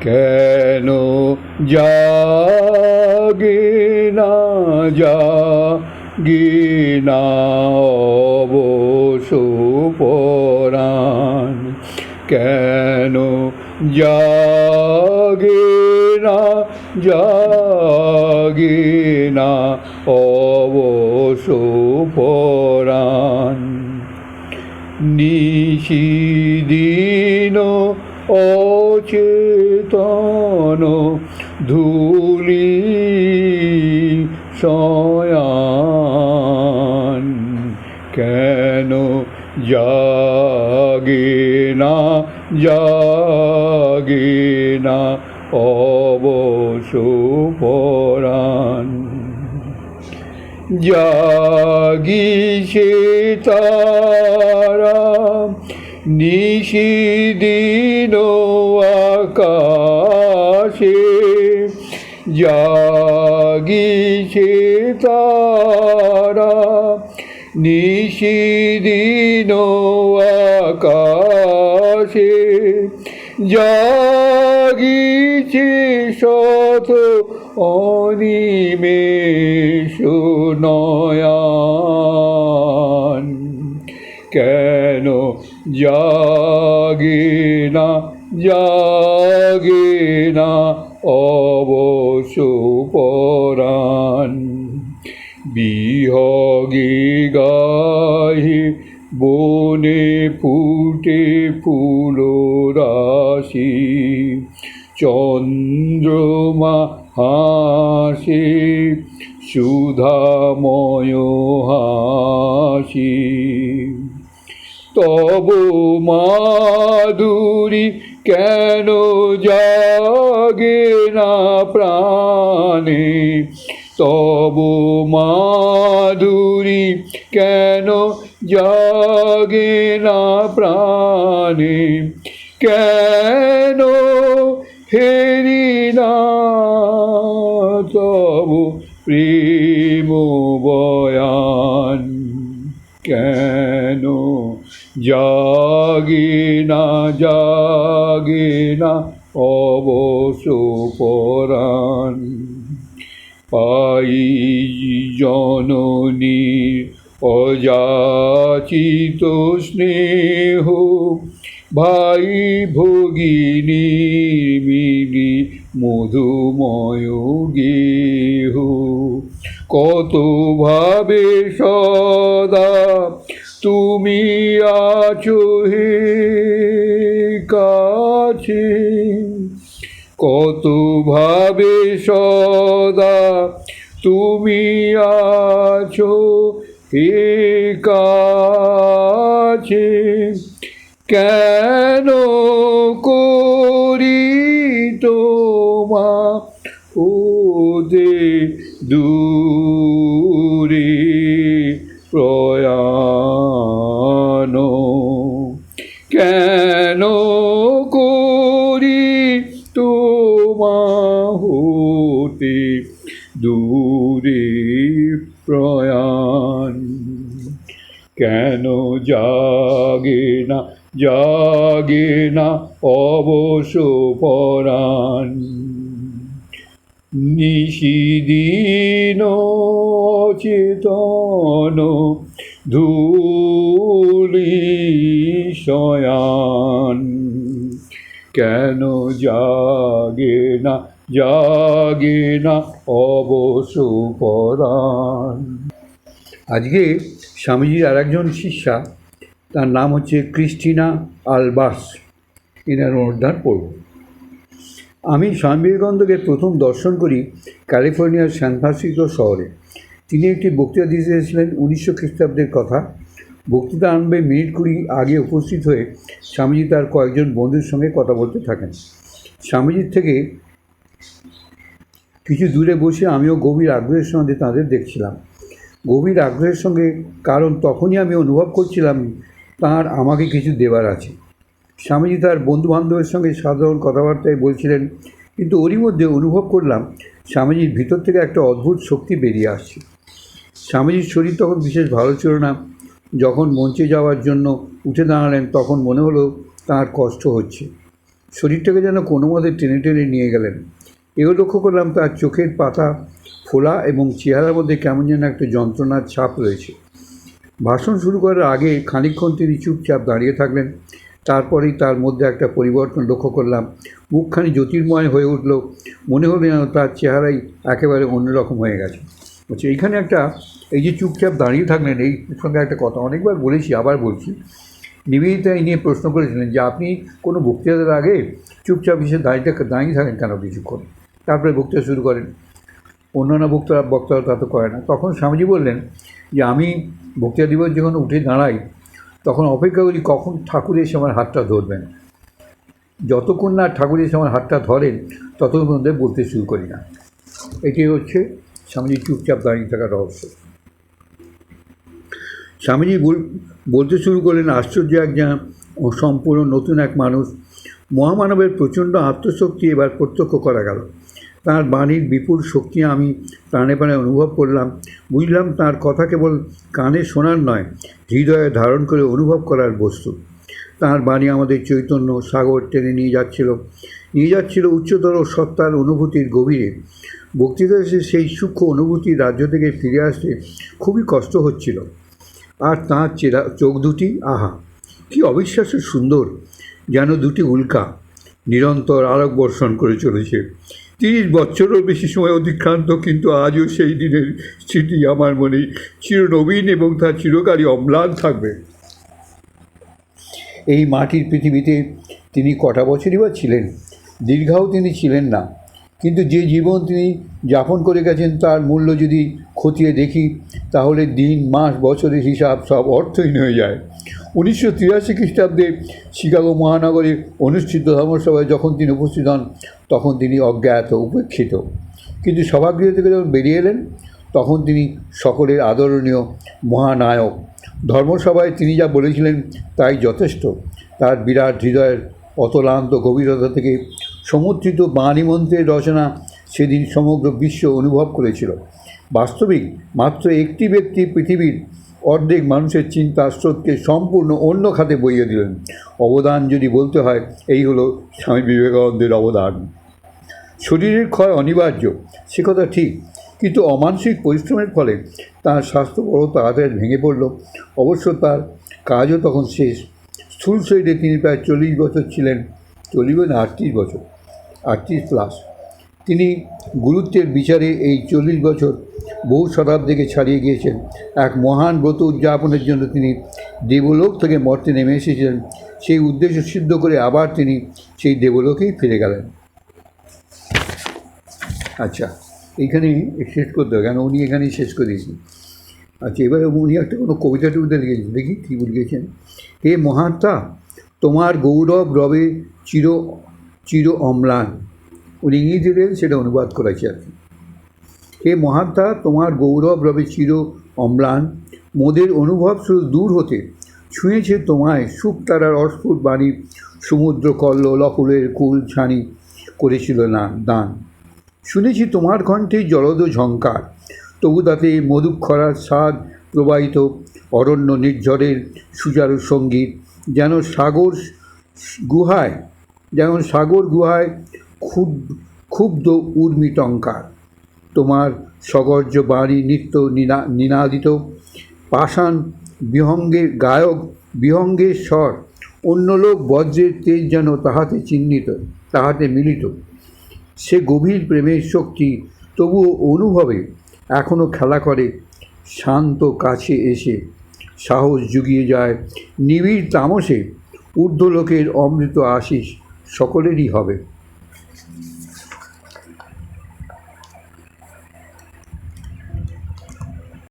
কেন জাগে না জাগে না অবশ পরাণ? কেন জাগে না জাগে শয়ান কেন জাগে না জাগে না অবশ পরাণ জাগিছে তারা নিশিদিন আকাশে জাগিছে তারা নিশিদিন আকাশে জাগিছে শত অনিমেষ নয়ান। কেন জাগে না জাগে না অবশ পরাণ বিহগে গাহি বনে ফুটে ফুল রাশি। চন্দ্রমা হাসে সুধাময় হাসি। তব মাধুরী কেন জাগে না প্রাণে? তব মাধুরী, কেন জাগে না প্রাণে? কেন হেরি না? তব প্রেম বয়ান। কেন জাগে না জাগে না অবশ পরাণ। পাই জননীর অযাচিত স্নেহ, ভাই ভগিনী, মিলি মধুময় গেহ। কত ভাবে সদা তুমি আছো হে কাছে। কত ভাবে সদা তুমি আছো হে কাছে। কেন তোমা হতে দূরে প্রয়াণ। কেন জাগে না জাগে না অবশ পরাণ? নিশিদিন চেতন ধূলি শয়ান। কেন জাগে না জাগে না অবশ পরাণ? আজকে স্বামীজির আর একজন শিষ্যা, তার নাম হচ্ছে ক্রিস্টিনা আলবাস এনার অনুদ্ধার পড়ব আমি স্বামী বিবেকানন্দকে প্রথম দর্শন করি ক্যালিফোর্নিয়ার ফ্রান্সিসকো শহরে। তিনি একটি বক্তৃতা দিতে এসেছিলেন উনিশশো খ্রিস্টাব্দের কথা। বক্তৃতা আনবে মিনিট কুড়ি আগে উপস্থিত হয়ে স্বামীজি তার কয়েকজন বন্ধুর সঙ্গে কথা বলতে থাকেন। স্বামীজির থেকে কিছু দূরে বসে আমিও গভীর আগ্রহের সঙ্গে তাদের দেখছিলাম। গভীর আগ্রহের সঙ্গে কারণ তখনই আমি অনুভব করছিলাম তার আমাকে কিছু দেবার আছে। স্বামীজি তার বন্ধু বান্ধবের সঙ্গে সাধারণ কথাবার্তায় বলছিলেন, কিন্তু ওরই মধ্যে অনুভব করলাম স্বামীজির ভিতর থেকে একটা অদ্ভুত শক্তি বেরিয়ে আসছে। স্বামীজির শরীর তখন বিশেষ ভালো ছিল না। যখন মঞ্চে যাওয়ার জন্য উঠে দাঁড়ালেন, তখন মনে হলো তার কষ্ট হচ্ছে। শরীরটাকে যেন কোনো মতে টেনে টেনে নিয়ে গেলেন। এও লক্ষ্য করলাম তার চোখের পাতা ফোলা এবং চেহারার মধ্যে কেমন যেন একটা যন্ত্রণার ছাপ রয়েছে। ভাষণ শুরু করার আগে খানিকক্ষণ তিনি চুপচাপ দাঁড়িয়ে থাকলেন। তারপরেই তার মধ্যে একটা পরিবর্তন লক্ষ্য করলাম। মুখখানি জ্যোতির্ময় হয়ে উঠল। মনে হলো যেন তার চেহারাই একেবারে অন্যরকম হয়ে গেছে। বলছে এইখানে একটা, এই যে চুপচাপ দাঁড়িয়ে থাকলেন, এই সঙ্গে একটা কথা অনেকবার বলেছি, আবার বলছি। নিবেদিতা এই নিয়ে প্রশ্ন করেছিলেন যে, আপনি কোনো বক্তৃতার আগে চুপচাপ এসে দাঁড়িয়ে দাঁড়িয়ে থাকেন কেন কিছুক্ষণ? তারপরে বক্তৃতা শুরু করেন। অন্যান্য বক্তারা বক্তারা তা তো করে না। তখন স্বামীজি বললেন যে, আমি বক্তৃতা দিবস যখন উঠে দাঁড়াই, তখন অপেক্ষা করি কখন ঠাকুর এসে আমার হাতটা ধরবেন। যতক্ষণ না ঠাকুর এসে আমার হাতটা ধরেন, ততক্ষণ বলতে শুরু করি না। এটি হচ্ছে স্বামীজি চুপচাপ দাঁড়িয়ে থাকার রহস্য। স্বামীজি বল- বলতে শুরু করলেন, আশ্চর্য এক যা সম্পূর্ণ নতুন এক মানুষ। মহামানবের প্রচণ্ড আত্মশক্তি এবার প্রত্যক্ষ করা গেল। তার বাণীর বিপুল শক্তি আমি প্রাণে প্রাণে অনুভব করলাম। বুঝলাম তার কথা কেবল কানে শোনার নয়, হৃদয়ে ধারণ করে অনুভব করার বস্তু। তার বাণী আমাদের চৈতন্য সাগর টেনে নিয়ে যাচ্ছিল। নিয়ে যাচ্ছিল উচ্চতর সত্তার অনুভূতির গভীরে। বক্তৃতা সেই সূক্ষ্ম অনুভূতি রাজ্য থেকে ফিরে আসতে খুবই কষ্ট হচ্ছিল। আর তাঁর চেরা, চোখ দুটি, আহা, কি অবিশ্বাস্য সুন্দর, যেন দুটি উল্কা, নিরন্তর আলোক বর্ষণ করে চলেছে। তিরিশ বছরও বেশি সময় অতিক্রান্ত, কিন্তু আজও সেই দিনের স্মৃতি আমার মনে চিরনবীন এবং তার চিরকালই অম্লান থাকবে। এই মাটির পৃথিবীতে তিনি কটা বছরই বা ছিলেন? দীর্ঘাও তিনি ছিলেন না। কিন্তু যে জীবন তিনি যাপন করে গেছেন, তার মূল্য যদি খতিয়ে দেখি, তাহলে দিন, মাস, বছরের হিসাব সব অর্থহীন হয়ে যায়। উনিশশো তিরাশি খ্রিস্টাব্দে শিকাগো মহানগরে অনুষ্ঠিত ধর্মসভায় যখন তিনি উপস্থিত হন, তখন তিনি অজ্ঞাত, উপেক্ষিত। কিন্তু সভাগৃহ থেকে যখন বেরিয়ে এলেন তখন তিনি সকলের আদরণীয় মহানায়ক। ধর্মসভায় তিনি যা বলেছিলেন তাই যথেষ্ট। তার বিরাট হৃদয়ের অতলান্ত গভীরতা থেকে সমুদ্রিত বাণীমন্ত্রের রচনা সেদিন সমগ্র বিশ্ব অনুভব করেছিল। বাস্তবিক মাত্র একটি ব্যক্তি পৃথিবীর অর্ধেক মানুষের চিন্তা স্রোতকে সম্পূর্ণ অন্য খাতে বইয়ে দিলেন। অবদান যদি বলতে হয়, এই হলো স্বামী বিবেকানন্দের অবদান। শরীরের ক্ষয় অনিবার্য, সে কথা ঠিক। কিন্তু অমানসিক পরিশ্রমের ফলে তার স্বাস্থ্য বড় তাড়াতাড়ি ভেঙে পড়ল। অবশ্য তার কাজও তখন শেষ। স্থূল শরীরে তিনি প্রায় চল্লিশ বছর ছিলেন, চল্লিশ না, আটত্রিশ বছর, আটত্রিশ প্লাস তিনি গুরুত্বের বিচারে এই চল্লিশ বছর বহু শতাব্দীকে ছাড়িয়ে গিয়েছেন। এক মহান ব্রত উদযাপনের জন্য তিনি দেবলোক থেকে মর্তে নেমে এসেছিলেন। সেই উদ্দেশ্য সিদ্ধ করে আবার তিনি সেই দেবলোকেই ফিরে গেলেন। আচ্ছা। এইখানেই শেষ করতে হবে কেন উনি এখানেই শেষ করে দিয়েছেন? আচ্ছা এবারে উনি একটা কোনো কবিতা টবিতা লিখেছেন, দেখি কী লিখেছেন। হে মহাত্মা, তোমার গৌরব রবে চির চির অম্লান। উনি ইংরেজি দিলেন সেটা অনুবাদ করেছে আর কি। হে মহাত্মা, তোমার গৌরব রবে চির অম্লান। মোদের অনুভব শুধু দূর হতে, ছুঁয়েছে তোমায় সুখ তারার অস্ফুট বাণী। সমুদ্র কল্ল লকুলের কুল ছানি করেছিল না দান। শুনেছি তোমার কণ্ঠেই জলদ ঝঙ্কার তবু তাতে মধুক্ষরার স্বাদ প্রবাহিত। অরণ্য নির্ঝরের সুচারু সংগীত যেন সাগর গুহায় যেমন সাগর গুহায় ক্ষুদ ক্ষুব্ধ উর্মিটঙ্কার তোমার সগর্য বাণী নৃত্য নিনা, নিনাদিত। পাষাণ বিহঙ্গের গায়ক, বিহঙ্গের স্বর। অন্য লোক বজ্রের তেজ যেন তাহাতে চিহ্নিত, তাহাতে মিলিত। সে গভীর প্রেমের শক্তি তবুও অনুভবে এখনও খেলা করে, শান্ত কাছে এসে, সাহস জুগিয়ে যায়, নিবিড় তামসে, ঊর্ধ্বলোকের অমৃত আশিস সকলেরই হবে।